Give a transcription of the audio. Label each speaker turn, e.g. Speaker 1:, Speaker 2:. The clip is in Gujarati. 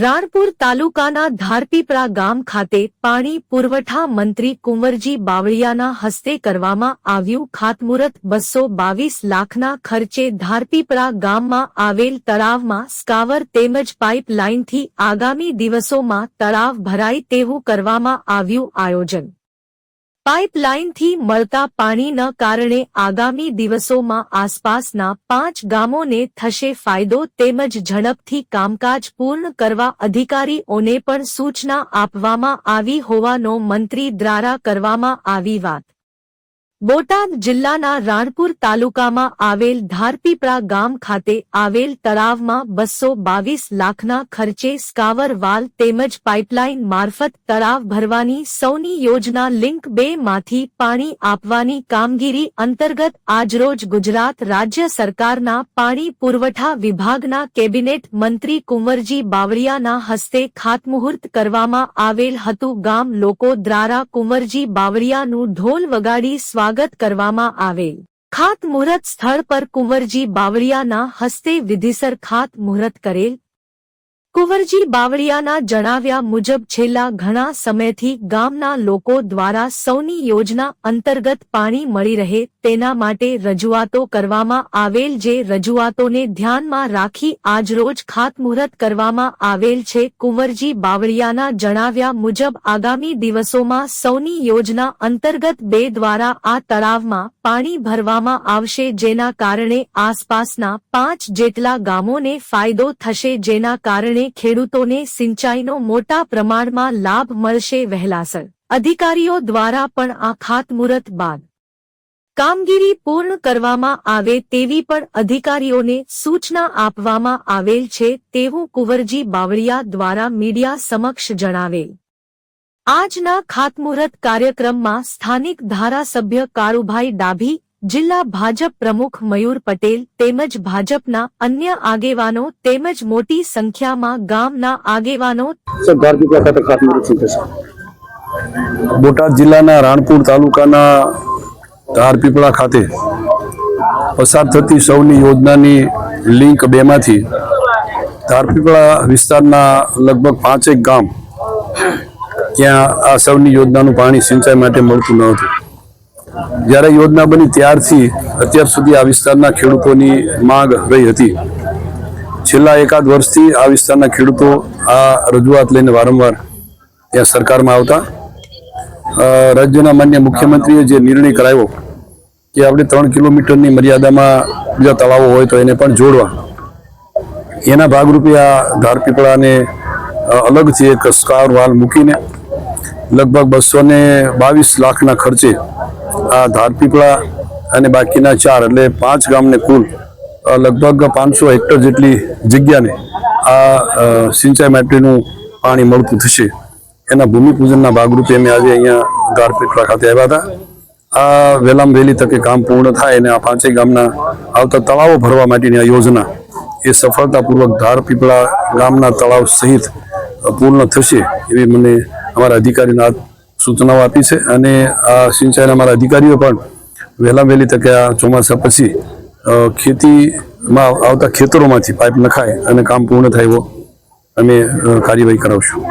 Speaker 1: રાણપુર તાલુકાના ધારપીપરા ગામ ખાતે પાણી પુરવઠા મંત્રી કુંવરજી બાવળિયાના હસ્તે કરવામાં આવ્યું ખાતમુહૂર્ત. બસો બાવીસ લાખના ખર્ચે ધારપીપરા ગામમાં આવેલ તળાવમાં સ્કાવર તેમજ પાઇપ લાઇનથી આગામી દિવસોમાં તળાવ ભરાય તેવું કરવામાં આવ્યું આયોજન. પાઇપલાઇનથી મળતા પાણીના કારણે આગામી દિવસોમાં આસપાસના પાંચ ગામોને થશે ફાયદો તેમજ ઝડપથી કામકાજ પૂર્ણ કરવા અધિકારીઓને પણ સૂચના આપવામાં આવી હોવાનો મંત્રી દ્વારા કરવામાં આવી વાત. બોટાદ જિલ્લાના રાણપુર તાલુકામાં આવેલ ધારપીપળા ગામ ખાતે આવેલ તળાવમાં બસો બાવીસ લાખના ખર્ચે સ્કાવર વાલ તેમજ પાઇપલાઇન મારફત તળાવ ભરવાની સૌની યોજના લિંક બે માંથી પાણી આપવાની કામગીરી અંતર્ગત આજરોજ ગુજરાત રાજ્ય સરકારના પાણી પુરવઠા વિભાગના કેબિનેટ મંત્રી કુંવરજી બાવળિયાના હસ્તે ખાતમુહૂર્ત કરવામાં આવેલ હતું. ગામ લોકો દ્વારા કુંવરજી બાવળિયાનું ઢોલ વગાડી સ્વાગત કરવામાં આવેલ. ખાત મુહૂર્ત સ્થળ પર કુંવરજી બાવળિયાના હસ્તે વિધિસર ખાત મુહૂર્ત કરેલ કુંવરજી બાવળિયાના જણાવ્યા મુજબ છેલ્લા ઘણા સમયથી ગામના લોકો દ્વારા સૌની યોજના અંતર્ગત પાણી મળી રહે તેના માટે રજૂઆતો કરવામાં આવેલ જે રજૂઆતોને ધ્યાનમાં રાખી આજરોજ ખાતમુહૂર્ત કરવામાં આવેલ છે. કુંવરજી બાવળિયાના જણાવ્યા મુજબ આગામી દિવસોમાં સૌની યોજના અંતર્ગત બે દ્વારા આ તળાવમાં પાણી ભરવામાં આવશે જેના કારણે આસપાસના પાંચ જેટલા ગામોને ફાયદો થશે જેના કારણે ખેડૂતોને સિંચાઈનો મોટા પ્રમાણમાં લાભ મળશે વહેલાસર. અધિકારીઓ દ્વારા પણ આ ખાતમુહૂર્ત બાદ કામગીરી પૂર્ણ કરવામાં આવે તેવી પણ અધિકારીઓને સૂચના આપવામાં આવેલ છે તેવું કુંવરજી બાવળિયા દ્વારા મીડિયા સમક્ષ જણાવેલ. આજના ખાતમુહૂર્ત કાર્યક્રમમાં સ્થાનિક ધારાસભ્ય કાળુભાઈ ડાભી જિલ્લા ભાજપ પ્રમુખ મયુર પટેલ તેમજ ભાજપના અન્ય આગેવાનો તેમજ મોટી સંખ્યામાં ગામના આગેવાનો
Speaker 2: બોટાદ જિલ્લાના રાણપુર તાલુકાના ધારપીપળા ખાતે પસાર થતી સૌની યોજનાની લિંક બેમાંથી ધારપીપળા વિસ્તારના લગભગ પાંચેક ગામ ત્યાં આ સૌની યોજનાનું પાણી સિંચાઈ માટે મળતું ન હતું. જ્યારે યોજના બની ત્યારથી અત્યાર સુધી આ વિસ્તારના ખેડૂતોની માંગ રહી હતી. છેલ્લા એકાદ વર્ષથી આ વિસ્તારના ખેડૂતો આ રજૂઆત લઈને વારંવાર ત્યાં સરકારમાં આવતા. રાજ્યના માન્ય મુખ્યમંત્રીએ જે નિર્ણય કરાવ્યો કે આપણે ત્રણ કિલોમીટરની મર્યાદામાં બીજા તળાવો હોય તો એને પણ જોડવા. એના ભાગરૂપે આ ધારપીપળાને અલગથી એક સ્કાર વાલ મૂકીને લગભગ બસો ને બાવીસ લાખના ખર્ચે આ ધારપીપળા અને બાકીના ચાર, એટલે પાંચ ગામને કુલ લગભગ પાંચસો હેક્ટર જેટલી જગ્યાને આ સિંચાઈ માટેનું પાણી મળતું થશે. એના ભૂમિપૂજનના ભાગરૂપે અમે આજે અહીંયા ધારપીપળા ખાતે આવ્યા હતા. આ વહેલામાં વહેલી તકે કામ પૂર્ણ થાય અને આ પાંચેય ગામના આવતા તળાવો ભરવા માટેની આ યોજના, એ સફળતાપૂર્વક ધારપીપળા ગામના તળાવ સહિત પૂર્ણ થશે એવી મને અમારા અધિકારીના સૂચનાઓ આપી છે અને આ સિંચાઈના અમારા અધિકારીઓ પણ વહેલા વહેલી તકે આ ચોમાસા પછી ખેતીમાં આવતા ખેતરોમાંથી પાઇપ નખાય અને કામ પૂર્ણ થાય એવો અમે કાર્યવાહી કરાવશું.